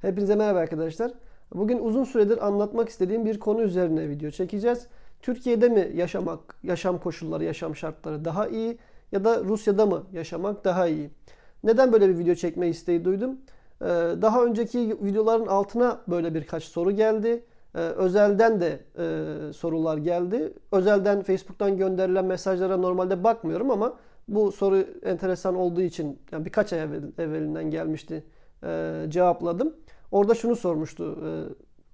Hepinize merhaba arkadaşlar. Bugün uzun süredir anlatmak istediğim bir konu üzerine video çekeceğiz. Türkiye'de mi yaşamak, yaşam koşulları, yaşam şartları daha iyi ya da Rusya'da mı yaşamak daha iyi? Neden böyle bir video çekme isteği duydum? Ee, Daha önceki videoların altına böyle birkaç soru geldi. Ee, Özelden de e, sorular geldi. Özelden Facebook'tan gönderilen mesajlara normalde bakmıyorum ama bu soru enteresan olduğu için yani birkaç ay evvel, evvelinden gelmişti. e, cevapladım. Orada şunu sormuştu. e,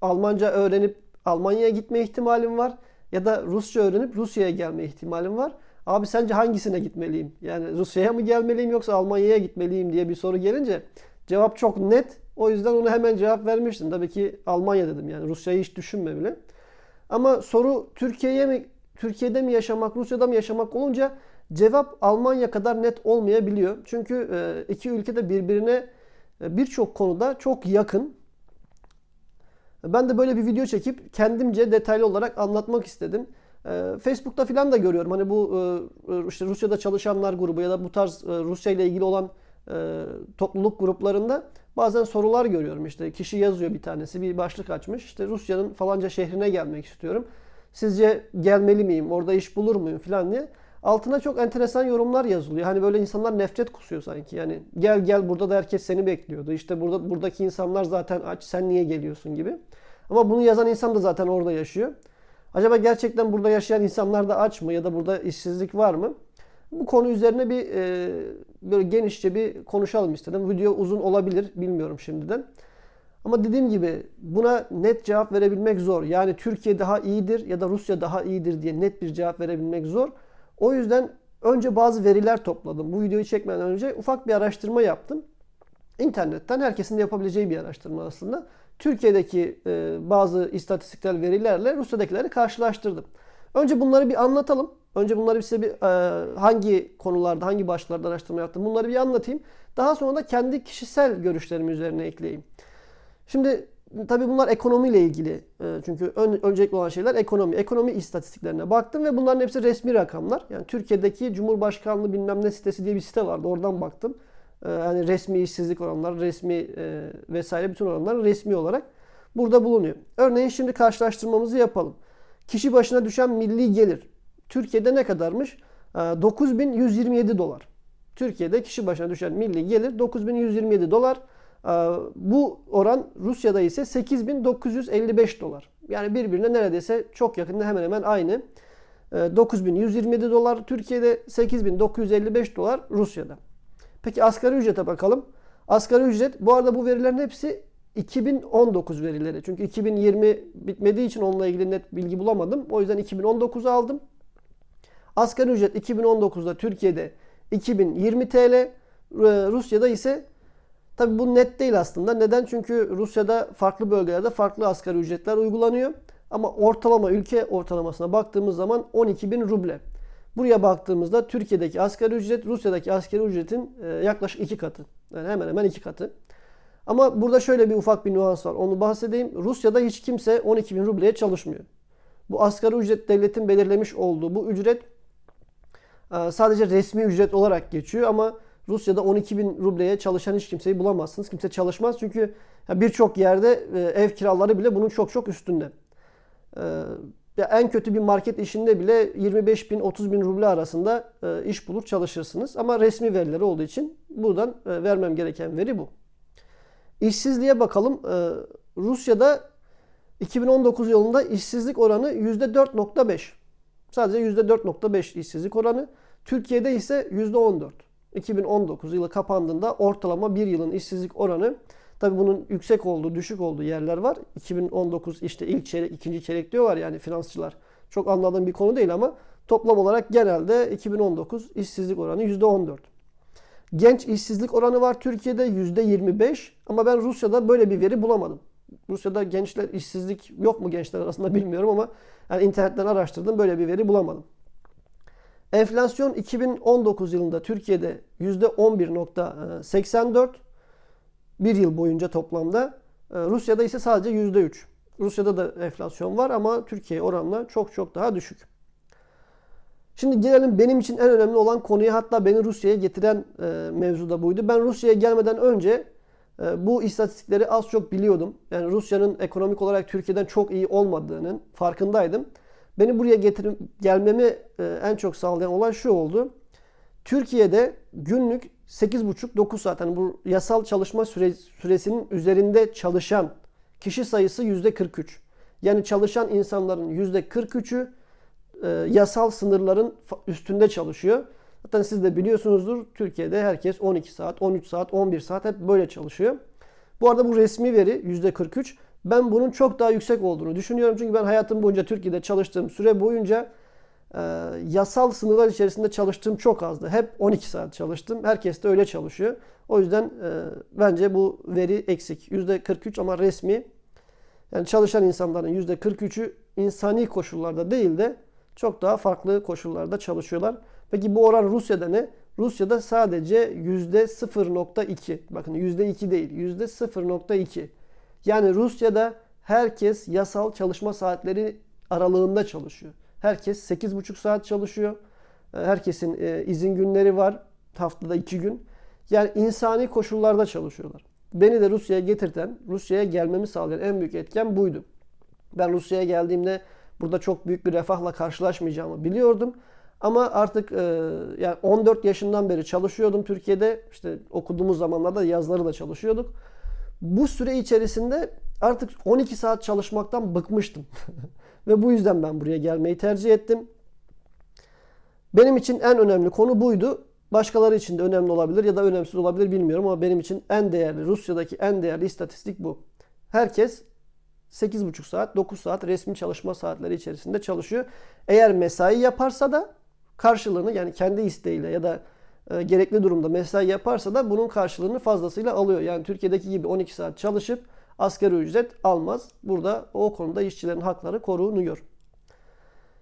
Almanca öğrenip Almanya'ya gitme ihtimalim var ya da Rusça öğrenip Rusya'ya gelme ihtimalim var. Abi sence hangisine gitmeliyim? Yani Rusya'ya mı gelmeliyim yoksa Almanya'ya gitmeliyim diye bir soru gelince cevap çok net. O yüzden ona hemen cevap vermiştim. Tabii ki Almanya dedim yani Rusya'yı hiç düşünme bile. Ama soru Türkiye'ye mi Türkiye'de mi yaşamak, Rusya'da mı yaşamak olunca cevap Almanya kadar net olmayabiliyor. Çünkü e, iki ülke de birbirine birçok konuda çok yakın. Ben de böyle bir video çekip kendimce detaylı olarak anlatmak istedim. E, Facebook'ta falan da görüyorum. Hani bu e, işte Rusya'da çalışanlar grubu ya da bu tarz e, Rusya ile ilgili olan e, topluluk gruplarında bazen sorular görüyorum. İşte kişi yazıyor bir tanesi bir başlık açmış. İşte Rusya'nın falanca şehrine gelmek istiyorum. Sizce gelmeli miyim? Orada iş bulur muyum falan diye. Altına çok enteresan yorumlar yazılıyor. Hani böyle insanlar nefret kusuyor sanki. Yani gel gel burada da herkes seni bekliyordu. İşte burada buradaki insanlar zaten aç. Sen niye geliyorsun gibi. Ama bunu yazan insan da zaten orada yaşıyor. Acaba gerçekten burada yaşayan insanlar da aç mı ya da burada işsizlik var mı? Bu konu üzerine bir e, böyle genişçe bir konuşalım istedim. Video uzun olabilir bilmiyorum şimdiden. Ama dediğim gibi buna net cevap verebilmek zor. Yani Türkiye daha iyidir ya da Rusya daha iyidir diye net bir cevap verebilmek zor. O yüzden önce bazı veriler topladım. Bu videoyu çekmeden önce ufak bir araştırma yaptım. İnternetten herkesin de yapabileceği bir araştırma aslında. Türkiye'deki e, bazı istatistiksel verilerle Rusya'dakileri karşılaştırdım. Önce bunları bir anlatalım. Önce bunları size bir e, hangi konularda, hangi başlıklarda araştırma yaptım bunları bir anlatayım. Daha sonra da kendi kişisel görüşlerimi üzerine ekleyeyim. Şimdi tabii bunlar ekonomiyle ilgili. E, çünkü ön, öncelikli olan şeyler ekonomi. Ekonomi istatistiklerine baktım ve bunların hepsi resmi rakamlar. Yani Türkiye'deki Cumhurbaşkanlığı bilmem ne sitesi diye bir site vardı. Oradan baktım. E, hani resmi işsizlik oranları, resmi e, vesaire bütün oranlar resmi olarak burada bulunuyor. Örneğin şimdi karşılaştırmamızı yapalım. Kişi başına düşen milli gelir Türkiye'de ne kadarmış? E, 9127 dolar. Türkiye'de kişi başına düşen milli gelir 9127 dolar. E, Bu oran Rusya'da ise 8955 dolar. Yani birbirine neredeyse çok yakında hemen hemen aynı. E, 9127 dolar Türkiye'de 8955 dolar Rusya'da. Peki asgari ücrete bakalım. Asgari ücret bu arada bu verilerin hepsi 2019 verileri. Çünkü 2020 bitmediği için onunla ilgili net bilgi bulamadım. O yüzden 2019'u aldım. Asgari ücret 2019'da Türkiye'de 2020 TL, Rusya'da ise tabi bu net değil aslında. Neden? Çünkü Rusya'da farklı bölgelerde farklı asgari ücretler uygulanıyor. Ama ortalama ülke ortalamasına baktığımız zaman 12 bin ruble. Buraya baktığımızda Türkiye'deki asgari ücret Rusya'daki asgari ücretin e, yaklaşık iki katı. Yani hemen hemen iki katı. Ama burada şöyle bir ufak bir nüans var. Onu bahsedeyim. Rusya'da hiç kimse 12 bin rubleye çalışmıyor. Bu asgari ücret devletin belirlemiş olduğu bu ücret e, sadece resmi ücret olarak geçiyor ama Rusya'da 12 bin rubleye çalışan hiç kimseyi bulamazsınız. Kimse çalışmaz çünkü birçok yerde e, ev kiraları bile bunun çok çok üstünde. Ya en kötü bir market işinde bile 25 bin 30 bin ruble arasında e, iş bulur çalışırsınız. Ama resmi verileri olduğu için buradan e, vermem gereken veri bu. İşsizliğe bakalım. E, Rusya'da 2019 yılında işsizlik oranı %4.5. Sadece %4.5 işsizlik oranı. Türkiye'de ise %14. 2019 yılı kapandığında ortalama bir yılın işsizlik oranı Tabii bunun yüksek olduğu, düşük olduğu yerler var. 2019 işte ilk çeyrek, ikinci çeyrek diyorlar yani finansçılar. Çok anladığım bir konu değil ama toplam olarak genelde 2019 işsizlik oranı %14. Genç işsizlik oranı var Türkiye'de %25 ama ben Rusya'da böyle bir veri bulamadım. Rusya'da gençler işsizlik yok mu gençler arasında bilmiyorum ama yani internetten araştırdım böyle bir veri bulamadım. Enflasyon 2019 yılında Türkiye'de %11.84 bir yıl boyunca toplamda. Ee, Rusya'da ise sadece %3. Rusya'da da enflasyon var ama Türkiye oranla çok çok daha düşük. Şimdi gelelim benim için en önemli olan konuya hatta beni Rusya'ya getiren e, mevzu da buydu. Ben Rusya'ya gelmeden önce E, bu istatistikleri az çok biliyordum. Yani Rusya'nın ekonomik olarak Türkiye'den çok iyi olmadığının farkındaydım. Beni buraya getirip gelmemi e, en çok sağlayan olay şu oldu. Türkiye'de günlük 8,5-9 saat yani bu yasal çalışma süre, süresinin üzerinde çalışan kişi sayısı %43. Yani çalışan insanların %43'ü e, yasal sınırların üstünde çalışıyor. Zaten siz de biliyorsunuzdur Türkiye'de herkes 12 saat, 13 saat, 11 saat hep böyle çalışıyor. Bu arada bu resmi veri %43. Ben bunun çok daha yüksek olduğunu düşünüyorum. Çünkü ben hayatım boyunca Türkiye'de çalıştığım süre boyunca e, yasal sınırlar içerisinde çalıştığım çok azdı. Hep 12 saat çalıştım. Herkes de öyle çalışıyor. O yüzden e, bence bu veri eksik. %43 ama resmi. Yani çalışan insanların %43'ü insani koşullarda değil de çok daha farklı koşullarda çalışıyorlar. Peki bu oran Rusya'da ne? Rusya'da sadece %0.2. Bakın %2 değil, %0.2. Yani Rusya'da herkes yasal çalışma saatleri aralığında çalışıyor. Herkes 8,5 saat çalışıyor. Ee, herkesin e, izin günleri var. Haftada 2 gün. Yani insani koşullarda çalışıyorlar. Beni de Rusya'ya getirten, Rusya'ya gelmemi sağlayan en büyük etken buydu. Ben Rusya'ya geldiğimde burada çok büyük bir refahla karşılaşmayacağımı biliyordum. Ama artık e, yani 14 yaşından beri çalışıyordum Türkiye'de. İşte okuduğumuz zamanlarda yazları da çalışıyorduk. Bu süre içerisinde artık 12 saat çalışmaktan bıkmıştım. Ve bu yüzden ben buraya gelmeyi tercih ettim. Benim için en önemli konu buydu. Başkaları için de önemli olabilir ya da önemsiz olabilir bilmiyorum ama benim için en değerli, Rusya'daki en değerli istatistik bu. Herkes 8,5 saat, 9 saat resmi çalışma saatleri içerisinde çalışıyor. Eğer mesai yaparsa da karşılığını yani kendi isteğiyle ya da e, gerekli durumda mesai yaparsa da bunun karşılığını fazlasıyla alıyor. Yani Türkiye'deki gibi 12 saat çalışıp asgari ücret almaz. Burada o konuda işçilerin hakları korunuyor.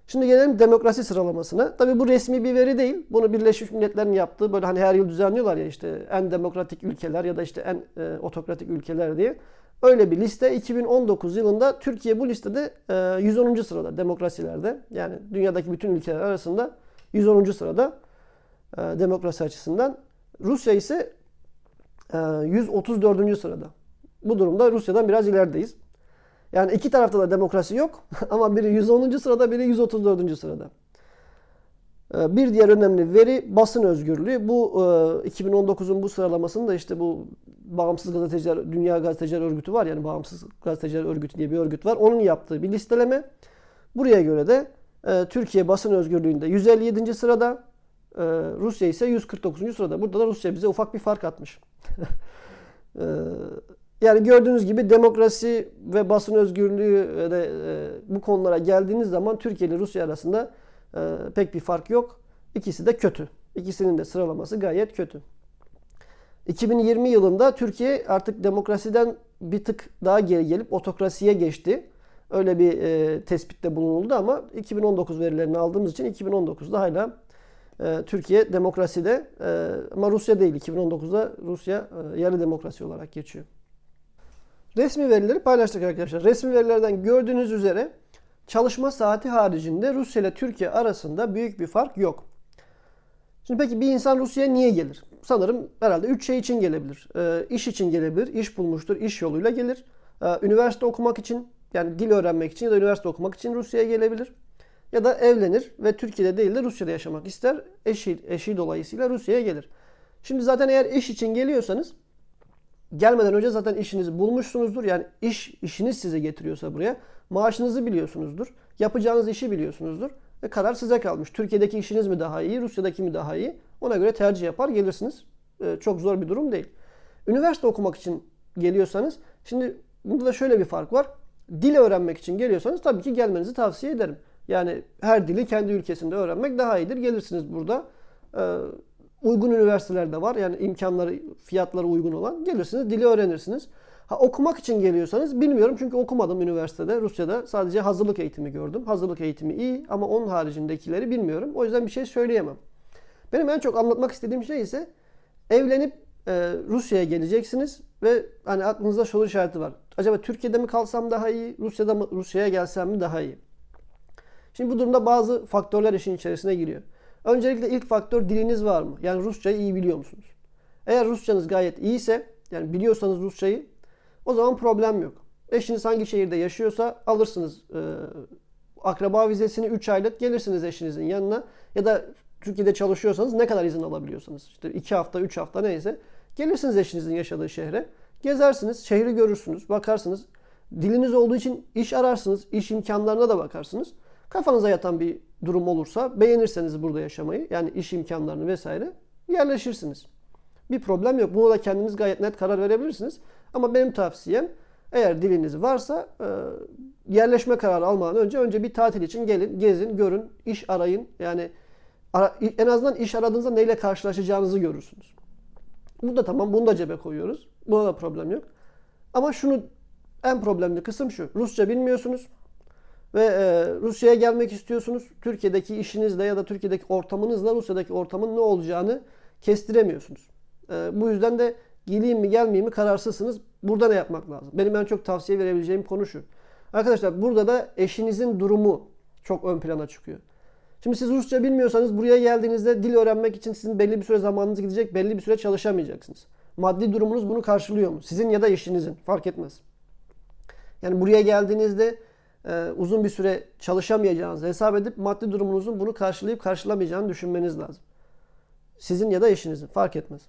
Şimdi gelelim demokrasi sıralamasına. Tabii bu resmi bir veri değil. Bunu Birleşmiş Milletler'in yaptığı böyle hani her yıl düzenliyorlar ya işte en demokratik ülkeler ya da işte en e, otokratik ülkeler diye. Öyle bir liste 2019 yılında Türkiye bu listede e, 110. sırada demokrasilerde. Yani dünyadaki bütün ülkeler arasında 110. sırada e, demokrasi açısından. Rusya ise e, 134. sırada. Bu durumda Rusya'dan biraz ilerideyiz. Yani iki tarafta da demokrasi yok ama biri 110. sırada biri 134. sırada. E, bir diğer önemli veri basın özgürlüğü. Bu 2019'un bu sıralamasını da işte bu Bağımsız Gazeteciler Dünya Gazeteciler Örgütü var yani Bağımsız Gazeteciler Örgütü diye bir örgüt var. Onun yaptığı bir listeleme. Buraya göre de e, Türkiye basın özgürlüğünde 157. sırada, e, Rusya ise 149. sırada. Burada da Rusya bize ufak bir fark atmış. e, yani gördüğünüz gibi demokrasi ve basın özgürlüğü de bu konulara geldiğiniz zaman Türkiye ile Rusya arasında pek bir fark yok. İkisi de kötü. İkisinin de sıralaması gayet kötü. 2020 yılında Türkiye artık demokrasiden bir tık daha geri gelip otokrasiye geçti. Öyle bir e, tespitte bulunuldu ama 2019 verilerini aldığımız için 2019'da hala e, Türkiye demokraside e, ama Rusya değil. 2019'da Rusya e, yarı demokrasi olarak geçiyor. Resmi verileri paylaştık arkadaşlar. Resmi verilerden gördüğünüz üzere çalışma saati haricinde Rusya ile Türkiye arasında büyük bir fark yok. Şimdi peki bir insan Rusya'ya niye gelir? Sanırım herhalde 3 şey için gelebilir. E, iş için gelebilir, iş bulmuştur, iş yoluyla gelir. E, üniversite okumak için, yani dil öğrenmek için ya da üniversite okumak için Rusya'ya gelebilir. Ya da evlenir ve Türkiye'de değil de Rusya'da yaşamak ister. Eşi, eşi dolayısıyla Rusya'ya gelir. Şimdi zaten eğer iş için geliyorsanız gelmeden önce zaten işinizi bulmuşsunuzdur. Yani iş işiniz size getiriyorsa buraya maaşınızı biliyorsunuzdur. Yapacağınız işi biliyorsunuzdur. Ve karar size kalmış. Türkiye'deki işiniz mi daha iyi, Rusya'daki mi daha iyi? Ona göre tercih yapar gelirsiniz. Ee, çok zor bir durum değil. Üniversite okumak için geliyorsanız, şimdi bunda da şöyle bir fark var. Dil öğrenmek için geliyorsanız tabii ki gelmenizi tavsiye ederim. Yani her dili kendi ülkesinde öğrenmek daha iyidir. Gelirsiniz burada. Ee, uygun üniversiteler de var. Yani imkanları, fiyatları uygun olan. Gelirsiniz, dili öğrenirsiniz. Ha, okumak için geliyorsanız bilmiyorum çünkü okumadım üniversitede. Rusya'da sadece hazırlık eğitimi gördüm. Hazırlık eğitimi iyi ama onun haricindekileri bilmiyorum. O yüzden bir şey söyleyemem. Benim en çok anlatmak istediğim şey ise evlenip e, Rusya'ya geleceksiniz ve hani aklınızda soru işareti var. Acaba Türkiye'de mi kalsam daha iyi, Rusya'da mı Rusya'ya gelsem mi daha iyi? Şimdi bu durumda bazı faktörler işin içerisine giriyor. Öncelikle ilk faktör diliniz var mı? Yani Rusçayı iyi biliyor musunuz? Eğer Rusçanız gayet iyiyse Yani biliyorsanız Rusçayı o zaman problem yok. Eşiniz hangi şehirde yaşıyorsa alırsınız e, akraba vizesini 3 aylık gelirsiniz eşinizin yanına ya da Türkiye'de çalışıyorsanız ne kadar izin alabiliyorsanız işte 2 hafta 3 hafta neyse gelirsiniz eşinizin yaşadığı şehre gezersiniz şehri görürsünüz bakarsınız diliniz olduğu için iş ararsınız iş imkanlarına da bakarsınız kafanıza yatan bir durum olursa beğenirseniz burada yaşamayı yani iş imkanlarını vesaire yerleşirsiniz. Bir problem yok. Buna da kendiniz gayet net karar verebilirsiniz. Ama benim tavsiyem eğer diliniz varsa e, yerleşme kararı almadan önce önce bir tatil için gelin, gezin, görün, iş arayın. Yani en azından iş aradığınızda neyle karşılaşacağınızı görürsünüz. Bu da tamam. Bunu da cebe koyuyoruz. Buna da problem yok. Ama şunu en problemli kısım şu. Rusça bilmiyorsunuz ve e, Rusya'ya gelmek istiyorsunuz. Türkiye'deki işinizle ya da Türkiye'deki ortamınızla Rusya'daki ortamın ne olacağını kestiremiyorsunuz. E, bu yüzden de geleyim mi gelmeyeyim mi kararsızsınız. Burada ne yapmak lazım? Benim en çok tavsiye verebileceğim konu şu. Arkadaşlar burada da eşinizin durumu çok ön plana çıkıyor. Şimdi siz Rusça bilmiyorsanız buraya geldiğinizde dil öğrenmek için sizin belli bir süre zamanınız gidecek, belli bir süre çalışamayacaksınız. Maddi durumunuz bunu karşılıyor mu? Sizin ya da eşinizin fark etmez. Yani buraya geldiğinizde e, uzun bir süre çalışamayacağınızı hesap edip maddi durumunuzun bunu karşılayıp karşılamayacağını düşünmeniz lazım. Sizin ya da eşinizin fark etmez.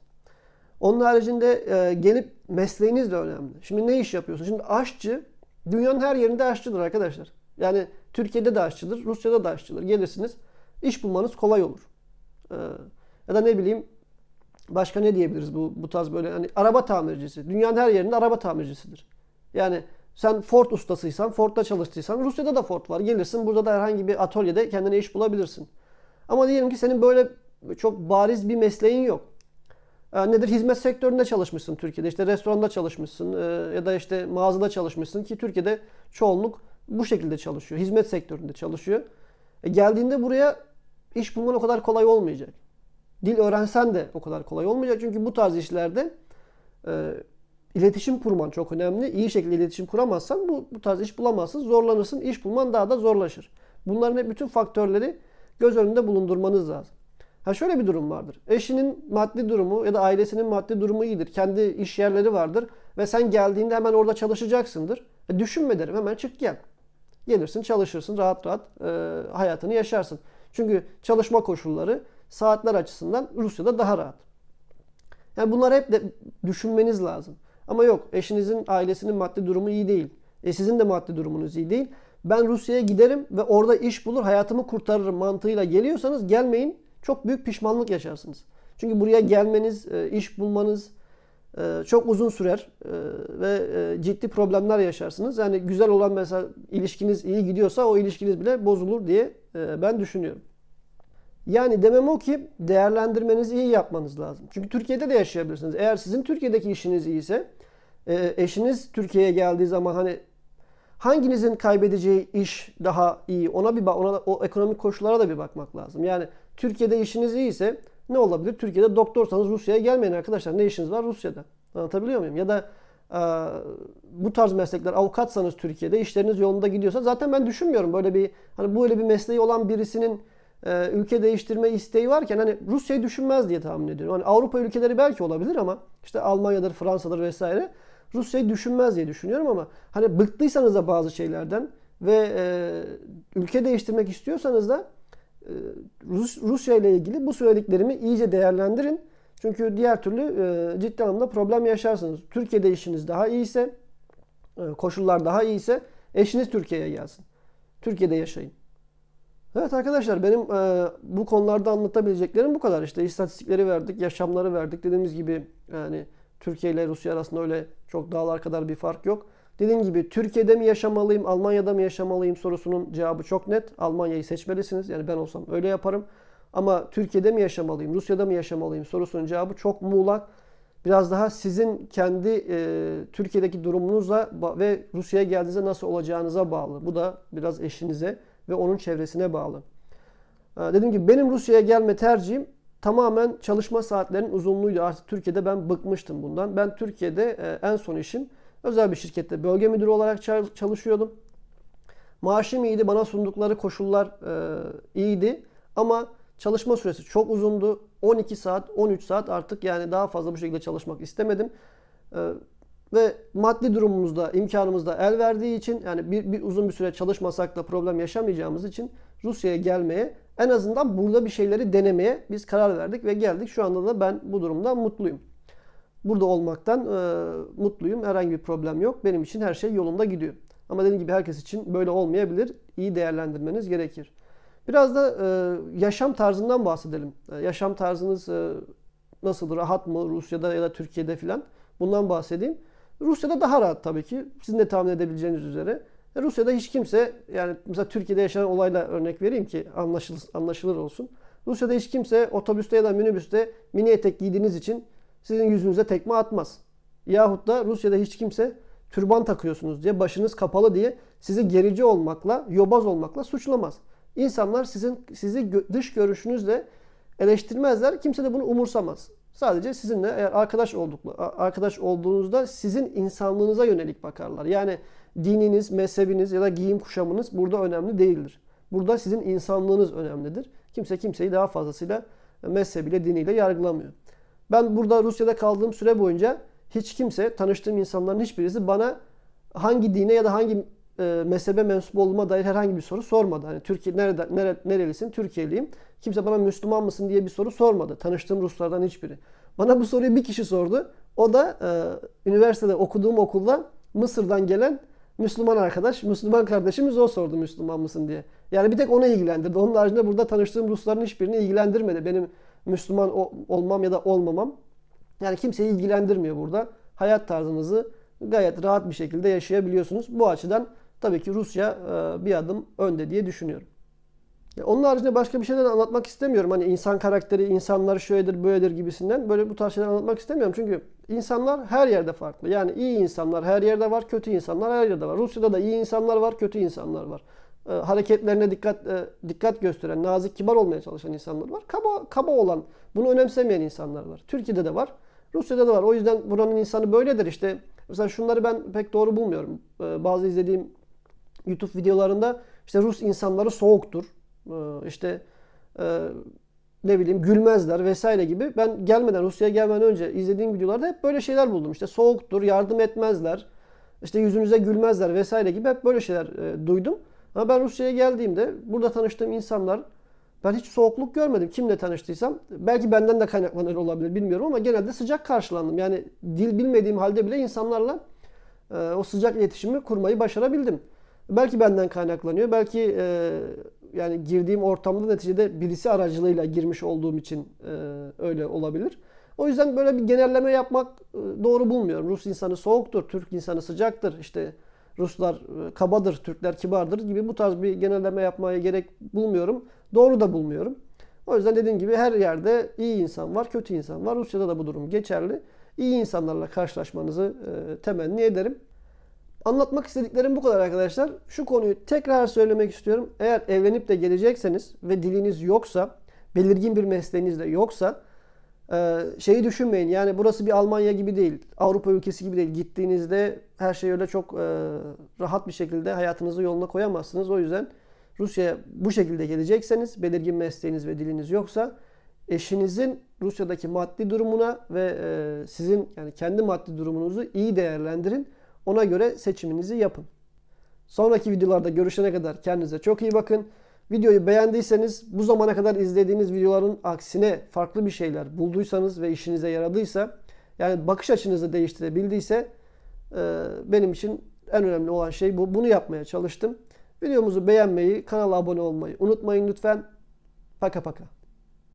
Onun haricinde e, gelip mesleğiniz de önemli. Şimdi ne iş yapıyorsun? Şimdi aşçı dünyanın her yerinde aşçıdır arkadaşlar. Yani Türkiye'de de aşçıdır, Rusya'da da aşçıdır. Gelirsiniz iş bulmanız kolay olur. E, ya da ne bileyim başka ne diyebiliriz bu bu tarz böyle hani araba tamircisi. Dünyanın her yerinde araba tamircisidir. Yani sen Ford ustasıysan, Ford'da çalıştıysan Rusya'da da Ford var. Gelirsin burada da herhangi bir atölyede kendine iş bulabilirsin. Ama diyelim ki senin böyle çok bariz bir mesleğin yok. E, nedir? Hizmet sektöründe çalışmışsın Türkiye'de. İşte restoranda çalışmışsın e, ya da işte mağazada çalışmışsın ki Türkiye'de çoğunluk bu şekilde çalışıyor. Hizmet sektöründe çalışıyor. E, geldiğinde buraya iş bulman o kadar kolay olmayacak. Dil öğrensen de o kadar kolay olmayacak. Çünkü bu tarz işlerde e, iletişim kurman çok önemli. İyi şekilde iletişim kuramazsan bu, bu tarz iş bulamazsın. Zorlanırsın. İş bulman daha da zorlaşır. Bunların hep bütün faktörleri göz önünde bulundurmanız lazım. Ha şöyle bir durum vardır. Eşinin maddi durumu ya da ailesinin maddi durumu iyidir. Kendi iş yerleri vardır ve sen geldiğinde hemen orada çalışacaksındır. E düşünme derim hemen çık gel. Gelirsin çalışırsın rahat rahat e, hayatını yaşarsın. Çünkü çalışma koşulları saatler açısından Rusya'da daha rahat. Yani bunları hep de düşünmeniz lazım. Ama yok eşinizin ailesinin maddi durumu iyi değil. E sizin de maddi durumunuz iyi değil. Ben Rusya'ya giderim ve orada iş bulur hayatımı kurtarırım mantığıyla geliyorsanız gelmeyin. Çok büyük pişmanlık yaşarsınız. Çünkü buraya gelmeniz, e, iş bulmanız e, çok uzun sürer e, ve ciddi problemler yaşarsınız. Yani güzel olan mesela ilişkiniz iyi gidiyorsa o ilişkiniz bile bozulur diye ben düşünüyorum. Yani demem o ki değerlendirmenizi iyi yapmanız lazım. Çünkü Türkiye'de de yaşayabilirsiniz. Eğer sizin Türkiye'deki işiniz iyiyse eşiniz Türkiye'ye geldiği zaman hani hanginizin kaybedeceği iş daha iyi ona bir ona da, o ekonomik koşullara da bir bakmak lazım. Yani Türkiye'de işiniz iyiyse ne olabilir? Türkiye'de doktorsanız Rusya'ya gelmeyin arkadaşlar. Ne işiniz var Rusya'da? Anlatabiliyor muyum? Ya da e, bu tarz meslekler avukatsanız Türkiye'de işleriniz yolunda gidiyorsa zaten ben düşünmüyorum böyle bir hani böyle bir mesleği olan birisinin e, ülke değiştirme isteği varken hani Rusya'yı düşünmez diye tahmin ediyorum. Hani Avrupa ülkeleri belki olabilir ama işte Almanya'dır, Fransa'dır vesaire Rusya'yı düşünmez diye düşünüyorum ama hani bıktıysanız da bazı şeylerden ve e, ülke değiştirmek istiyorsanız da e, Rus, Rusya ile ilgili bu söylediklerimi iyice değerlendirin. Çünkü diğer türlü e, ciddi anlamda problem yaşarsınız. Türkiye'de işiniz daha iyiyse, e, koşullar daha iyiyse eşiniz Türkiye'ye gelsin. Türkiye'de yaşayın. Evet arkadaşlar benim e, bu konularda anlatabileceklerim bu kadar. İşte istatistikleri verdik, yaşamları verdik. Dediğimiz gibi yani Türkiye ile Rusya arasında öyle çok dağlar kadar bir fark yok. Dediğim gibi Türkiye'de mi yaşamalıyım, Almanya'da mı yaşamalıyım sorusunun cevabı çok net. Almanya'yı seçmelisiniz. Yani ben olsam öyle yaparım. Ama Türkiye'de mi yaşamalıyım, Rusya'da mı yaşamalıyım sorusunun cevabı çok muğlak. Biraz daha sizin kendi e, Türkiye'deki durumunuzla ve Rusya'ya geldiğinizde nasıl olacağınıza bağlı. Bu da biraz eşinize ve onun çevresine bağlı. E, dediğim gibi benim Rusya'ya gelme tercihim tamamen çalışma saatlerinin uzunluğuydu. Artık Türkiye'de ben bıkmıştım bundan. Ben Türkiye'de e, en son işim özel bir şirkette bölge müdürü olarak çalışıyordum. Maaşım iyiydi, bana sundukları koşullar e, iyiydi ama çalışma süresi çok uzundu. 12 saat, 13 saat artık yani daha fazla bu şekilde çalışmak istemedim. Ve maddi durumumuzda, imkanımızda el verdiği için yani bir, bir uzun bir süre çalışmasak da problem yaşamayacağımız için Rusya'ya gelmeye en azından burada bir şeyleri denemeye biz karar verdik ve geldik. Şu anda da ben bu durumdan mutluyum. Burada olmaktan e, mutluyum. Herhangi bir problem yok. Benim için her şey yolunda gidiyor. Ama dediğim gibi herkes için böyle olmayabilir. İyi değerlendirmeniz gerekir. Biraz da e, yaşam tarzından bahsedelim. E, yaşam tarzınız e, nasıl? Rahat mı? Rusya'da ya da Türkiye'de filan. Bundan bahsedeyim. Rusya'da daha rahat tabii ki. Sizin de tahmin edebileceğiniz üzere. E, Rusya'da hiç kimse yani mesela Türkiye'de yaşanan olayla örnek vereyim ki anlaşılır, anlaşılır olsun. Rusya'da hiç kimse otobüste ya da minibüste mini etek giydiğiniz için sizin yüzünüze tekme atmaz. Yahut da Rusya'da hiç kimse türban takıyorsunuz diye, başınız kapalı diye sizi gerici olmakla, yobaz olmakla suçlamaz. İnsanlar sizin sizi dış görüşünüzle eleştirmezler. Kimse de bunu umursamaz. Sadece sizinle eğer arkadaş oldukla arkadaş olduğunuzda sizin insanlığınıza yönelik bakarlar. Yani dininiz, mezhebiniz ya da giyim kuşamınız burada önemli değildir. Burada sizin insanlığınız önemlidir. Kimse kimseyi daha fazlasıyla mezhebiyle, diniyle yargılamıyor. Ben burada Rusya'da kaldığım süre boyunca hiç kimse, tanıştığım insanların hiçbirisi bana hangi dine ya da hangi e, mezhebe mensup olduğuma dair herhangi bir soru sormadı. Hani Türkiye nereden nere, nerelisin? Türkiye'liyim. Kimse bana Müslüman mısın diye bir soru sormadı. Tanıştığım Ruslardan hiçbiri. Bana bu soruyu bir kişi sordu. O da e, üniversitede okuduğum okulda Mısır'dan gelen Müslüman arkadaş, Müslüman kardeşimiz o sordu Müslüman mısın diye. Yani bir tek onu ilgilendirdi. Onun haricinde burada tanıştığım Rusların hiçbirini ilgilendirmedi. Benim Müslüman olmam ya da olmamam. Yani kimseyi ilgilendirmiyor burada. Hayat tarzınızı gayet rahat bir şekilde yaşayabiliyorsunuz. Bu açıdan tabii ki Rusya e, bir adım önde diye düşünüyorum. Onun haricinde başka bir şeyden anlatmak istemiyorum. Hani insan karakteri, insanlar şöyledir, böyledir gibisinden. Böyle bu tarz şeyler anlatmak istemiyorum. Çünkü insanlar her yerde farklı. Yani iyi insanlar her yerde var, kötü insanlar her yerde var. Rusya'da da iyi insanlar var, kötü insanlar var. E, hareketlerine dikkat e, dikkat gösteren, nazik, kibar olmaya çalışan insanlar var. Kaba kaba olan, bunu önemsemeyen insanlar var. Türkiye'de de var, Rusya'da da var. O yüzden buranın insanı böyledir. İşte mesela şunları ben pek doğru bulmuyorum. E, bazı izlediğim YouTube videolarında işte Rus insanları soğuktur. E, işte e, ne bileyim gülmezler vesaire gibi. Ben gelmeden Rusya'ya gelmeden önce izlediğim videolarda hep böyle şeyler buldum. İşte soğuktur, yardım etmezler. işte yüzünüze gülmezler vesaire gibi hep böyle şeyler e, duydum. Ama ben Rusya'ya geldiğimde burada tanıştığım insanlar ben hiç soğukluk görmedim. Kimle tanıştıysam belki benden de kaynaklanır olabilir bilmiyorum ama genelde sıcak karşılandım. Yani dil bilmediğim halde bile insanlarla e, o sıcak iletişimi kurmayı başarabildim. Belki benden kaynaklanıyor. Belki e, yani girdiğim ortamda neticede birisi aracılığıyla girmiş olduğum için e, öyle olabilir. O yüzden böyle bir genelleme yapmak e, doğru bulmuyorum. Rus insanı soğuktur, Türk insanı sıcaktır. İşte Ruslar e, kabadır, Türkler kibardır gibi bu tarz bir genelleme yapmaya gerek bulmuyorum. Doğru da bulmuyorum. O yüzden dediğim gibi her yerde iyi insan var, kötü insan var. Rusya'da da bu durum geçerli. İyi insanlarla karşılaşmanızı e, temenni ederim. Anlatmak istediklerim bu kadar arkadaşlar. Şu konuyu tekrar söylemek istiyorum. Eğer evlenip de gelecekseniz ve diliniz yoksa, belirgin bir mesleğiniz de yoksa ee, şeyi düşünmeyin yani burası bir Almanya gibi değil. Avrupa ülkesi gibi değil. Gittiğinizde her şey öyle çok e, rahat bir şekilde hayatınızı yoluna koyamazsınız. O yüzden Rusya'ya bu şekilde gelecekseniz belirgin mesleğiniz ve diliniz yoksa eşinizin Rusya'daki maddi durumuna ve e, sizin yani kendi maddi durumunuzu iyi değerlendirin. Ona göre seçiminizi yapın. Sonraki videolarda görüşene kadar kendinize çok iyi bakın. Videoyu beğendiyseniz bu zamana kadar izlediğiniz videoların aksine farklı bir şeyler bulduysanız ve işinize yaradıysa yani bakış açınızı değiştirebildiyse e, benim için en önemli olan şey bu. Bunu yapmaya çalıştım. Videomuzu beğenmeyi, kanala abone olmayı unutmayın lütfen. Paka paka.